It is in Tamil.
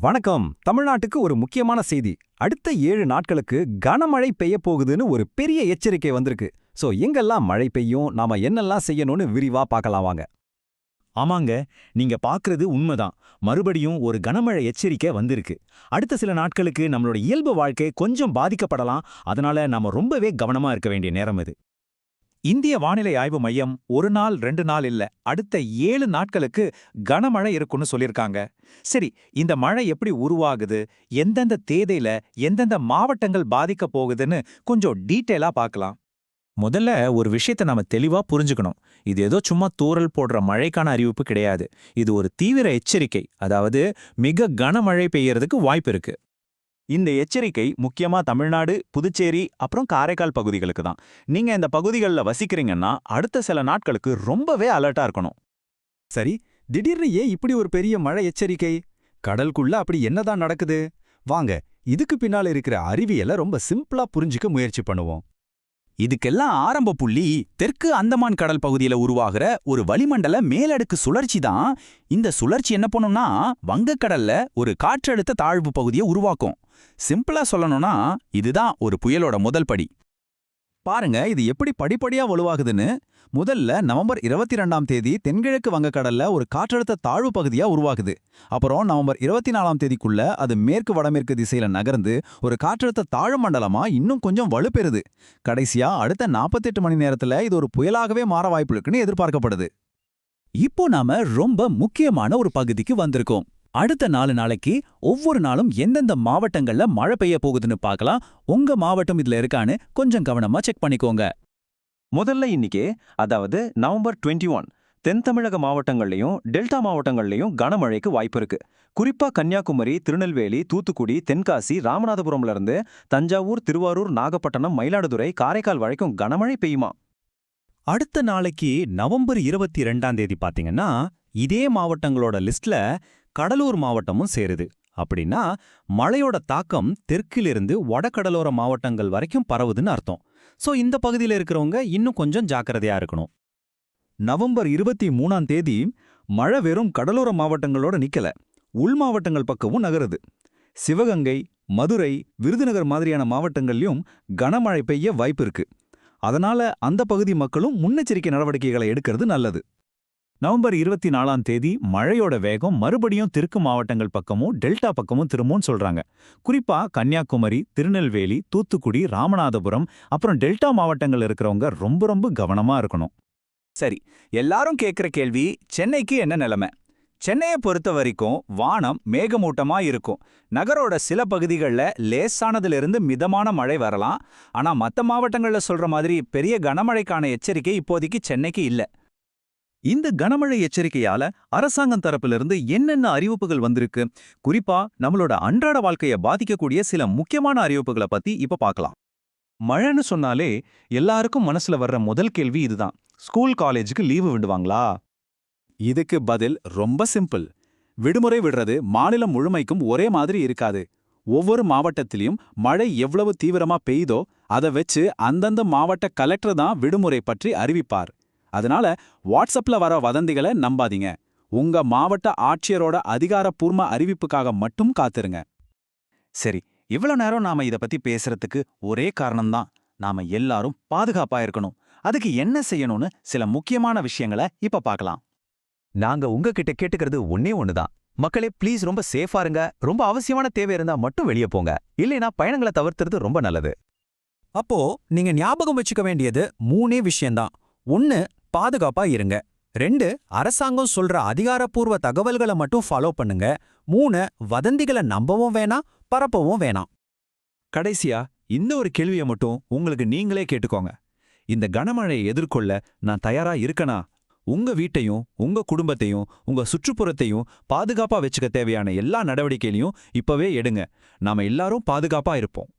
வணக்கம். தமிழ்நாட்டுக்கு ஒரு முக்கியமான செய்தி. அடுத்த ஏழு நாட்களுக்கு கனமழை பெய்ய போகுதுன்னு ஒரு பெரிய எச்சரிக்கை வந்திருக்கு. சோ எங்கெல்லாம் மழை பெய்யும் நாம என்னெல்லாம் செய்யணும்னு விரிவா பார்க்கலாம் வாங்க. ஆமாங்க நீங்க பாக்குறது உண்மைதான். மறுபடியும் ஒரு கனமழை எச்சரிக்கை வந்திருக்கு. அடுத்த சில நாட்களுக்கு நம்மளோட இயல்பு வாழ்க்கை கொஞ்சம் பாதிக்கப்படலாம். அதனால நாம ரொம்பவே கவனமா இருக்க வேண்டிய நேரம் இது. இந்திய வானிலை ஆய்வு மையம் ஒரு நாள் ரெண்டு நாள் இல்ல அடுத்த ஏழு நாட்களுக்கு கனமழை இருக்குன்னு சொல்லியிருக்காங்க. சரி இந்த மழை எப்படி உருவாகுது? எந்தெந்த தேதியில எந்தெந்த மாவட்டங்கள் பாதிக்க போகுதுன்னு கொஞ்சம் டீட்டெயிலா பார்க்கலாம். முதல்ல ஒரு விஷயத்தை நாம தெளிவா புரிஞ்சுக்கணும். இது ஏதோ சும்மா தூறல் போடுற மழைக்கான அறிவிப்பு கிடையாது. இது ஒரு தீவிர எச்சரிக்கை. அதாவது மிக கனமழை பெய்யறதுக்கு வாய்ப்பு இருக்கு. இந்த எச்சரிக்கை முக்கியமா தமிழ்நாடு புதுச்சேரி அப்புறம் காரைக்கால் பகுதிகளுக்கு தான். நீங்க இந்த பகுதிகளில் வசிக்கிறீங்கன்னா அடுத்த சில நாட்களுக்கு ரொம்பவே அலர்ட்டா இருக்கணும். சரி திடீர்னு ஏன் இப்படி ஒரு பெரிய மழை எச்சரிக்கை? கடலுக்குள்ள அப்படி என்னதான் நடக்குது? வாங்க இதுக்கு பின்னால இருக்கிற அறிவியலை ரொம்ப சிம்பிளா புரிஞ்சுக்க முயற்சி பண்ணுவோம். இதுக்கெல்லாம் ஆரம்ப புள்ளி தெற்கு அந்தமான் கடல் பகுதியில உருவாகிற ஒரு வளிமண்டல மேலடுக்கு சுழற்சி தான். இந்த சுழற்சி என்ன பண்ணும்னா வங்கக்கடல்ல ஒரு காற்றழுத்த தாழ்வு பகுதியை உருவாக்கும். சிம்பிளா சொல்லணும்னா இதுதான் ஒரு புயலோட முதல் படி. பாருங்க இது எப்படி படிப்படியா வலுவாகுதுன்னு. முதல்ல நவம்பர் இருபத்தி ரெண்டாம் தேதி தென்கிழக்கு வங்கக்கடல்ல ஒரு காற்றழுத்த தாழ்வு பகுதியா உருவாகுது. அப்புறம் நவம்பர் இருபத்தி நாலாம் தேதிக்குள்ள அது மேற்கு வடமேற்கு திசையில நகர்ந்து ஒரு காற்றழுத்த தாழ்வு மண்டலமா இன்னும் கொஞ்சம் வலுப்பெறுது. கடைசியா அடுத்த 48 மணி நேரத்துல இது ஒரு புயலாகவே மாற வாய்ப்பு இருக்குன்னு எதிர்பார்க்கப்படுது. இப்போ நாம ரொம்ப முக்கியமான ஒரு பகுதிக்கு வந்திருக்கோம். அடுத்த நாலு நாளைக்கு ஒவ்வொரு நாளும் எந்தெந்த மாவட்டங்கள்ல மழை பெய்ய போகுதுன்னு பார்க்கலாம். உங்க மாவட்டம் இதுல இருக்கான்னு கொஞ்சம் கவனமா செக் பண்ணிக்கோங்க. முதல்ல இன்னைக்கு அதாவது நவம்பர் டுவெண்ட்டி ஒன் தென் தமிழக மாவட்டங்கள்லயும் டெல்டா மாவட்டங்கள்லயும் கனமழைக்கு வாய்ப்பு இருக்கு. குறிப்பா கன்னியாகுமரி திருநெல்வேலி தூத்துக்குடி தென்காசி ராமநாதபுரம்ல இருந்து தஞ்சாவூர் திருவாரூர் நாகப்பட்டினம் மயிலாடுதுறை காரைக்கால் வரைக்கும் கனமழை பெய்யுமா? அடுத்த நாளைக்கு நவம்பர் இருபத்தி ரெண்டாம் தேதி பாத்தீங்கன்னா இதே மாவட்டங்களோட லிஸ்ட்ல கடலூர் மாவட்டமும் சேருது. அப்படின்னா மழையோட தாக்கம் தெற்கிலிருந்து வடகடலோர மாவட்டங்கள் வரைக்கும் பரவுதுன்னு அர்த்தம். சோ இந்த பகுதியில இருக்கிறவங்க இன்னும் கொஞ்சம் ஜாக்கிரதையா இருக்கணும். நவம்பர் இருபத்தி மூணாம் தேதி மழை வெறும் கடலோர மாவட்டங்களோட நிக்கல. உள் மாவட்டங்கள் பக்கமும் நகருது. சிவகங்கை மதுரை விருதுநகர் மாதிரியான மாவட்டங்கள்லயும் கனமழை பெய்ய வாய்ப்பு இருக்கு. அதனால அந்த பகுதி மக்களும் முன்னெச்சரிக்கை நடவடிக்கைகளை எடுக்கிறது நல்லது. நவம்பர் இருபத்தி நாலாம் தேதி மழையோட வேகம் மறுபடியும் தெற்கு மாவட்டங்கள் பக்கமும் டெல்டா பக்கமும் திரும்பும்னு சொல்றாங்க. குறிப்பா கன்னியாகுமரி திருநெல்வேலி தூத்துக்குடி ராமநாதபுரம் அப்புறம் டெல்டா மாவட்டங்கள் இருக்கிறவங்க ரொம்ப ரொம்ப கவனமா இருக்கணும். சரி எல்லாரும் கேட்குற கேள்வி சென்னைக்கு என்ன நிலைமை? சென்னையை பொறுத்த வரைக்கும் வானம் மேகமூட்டமா இருக்கும். நகரோட சில பகுதிகளில் லேசானதிலிருந்து மிதமான மழை வரலாம். ஆனா மற்ற மாவட்டங்களில் சொல்ற மாதிரி பெரிய கனமழைக்கான எச்சரிக்கை இப்போதைக்கு சென்னைக்கு இல்ல. இந்த கனமழை எச்சரிக்கையால அரசாங்கம் தரப்பிலிருந்து என்னென்ன அறிவிப்புகள் வந்திருக்கு? குறிப்பா நம்மளோட அன்றாட வாழ்க்கைய பாதிக்கக்கூடிய சில முக்கியமான அறிவிப்புகளை பத்தி இப்ப பார்க்கலாம் மழைன்னு சொன்னாலே எல்லாருக்கும் மனசுல வர்ற முதல் கேள்வி இதுதான். ஸ்கூல் காலேஜுக்கு லீவு விடுவாங்களா? இதுக்கு பதில் ரொம்ப சிம்பிள். விடுமுறை விடுறது மாநிலம் முழுமைக்கும் ஒரே மாதிரி இருக்காது. ஒவ்வொரு மாவட்டத்திலையும் மழை எவ்வளவு தீவிரமா பெய்தோ அதை வச்சு அந்தந்த மாவட்ட கலெக்டர் தான் விடுமுறை பற்றி அறிவிப்பார். அதனால வாட்ஸ்அப்ல வர வதந்திகளை நம்பாதீங்க. உங்க மாவட்ட ஆட்சியரோட அதிகாரப்பூர்வ அறிவிப்புக்காக மட்டும் காத்திருங்க. சரி இவ்வளோ நேரம் நாம இத பத்தி பேசுறதுக்கு ஒரே காரணம்தான். நாம எல்லாரும் பாதுகாப்பா இருக்கணும். அதுக்கு என்ன செய்யணும்னு சில முக்கியமான விஷயங்களை இப்ப பார்க்கலாம். நாங்க உங்ககிட்ட கேட்டுக்கிறது ஒன்னே ஒண்ணுதான். மக்களே ப்ளீஸ் ரொம்ப சேஃபா இருங்க. ரொம்ப அவசியமான தேவை இருந்தா மட்டும் வெளியே போங்க. இல்லைனா பயணங்களை தவிர்த்துறது ரொம்ப நல்லது. அப்போ நீங்க ஞாபகம் வச்சுக்க வேண்டியது மூணே விஷயம்தான். ஒன்னு பாதுகாப்பா இருங்க. ரெண்டு அரசாங்கம் சொல்ற அதிகாரப்பூர்வ தகவல்களை மட்டும் ஃபாலோ பண்ணுங்க. மூணு வதந்திகளை நம்பவும் வேணாம் பரப்பவும் வேணாம். கடைசியா இந்த ஒரு கேள்வியை மட்டும் உங்களுக்கு நீங்களே கேட்டுக்கோங்க. இந்த கனமழையை எதிர்கொள்ள நான் தயாரா இருக்கனா? உங்க வீட்டையும் உங்க குடும்பத்தையும் உங்க சுற்றுப்புறத்தையும் பாதுகாப்பா வச்சுக்க தேவையான எல்லா நடவடிக்கையிலையும் இப்பவே எடுங்க. நாம எல்லாரும் பாதுகாப்பா இருப்போம்.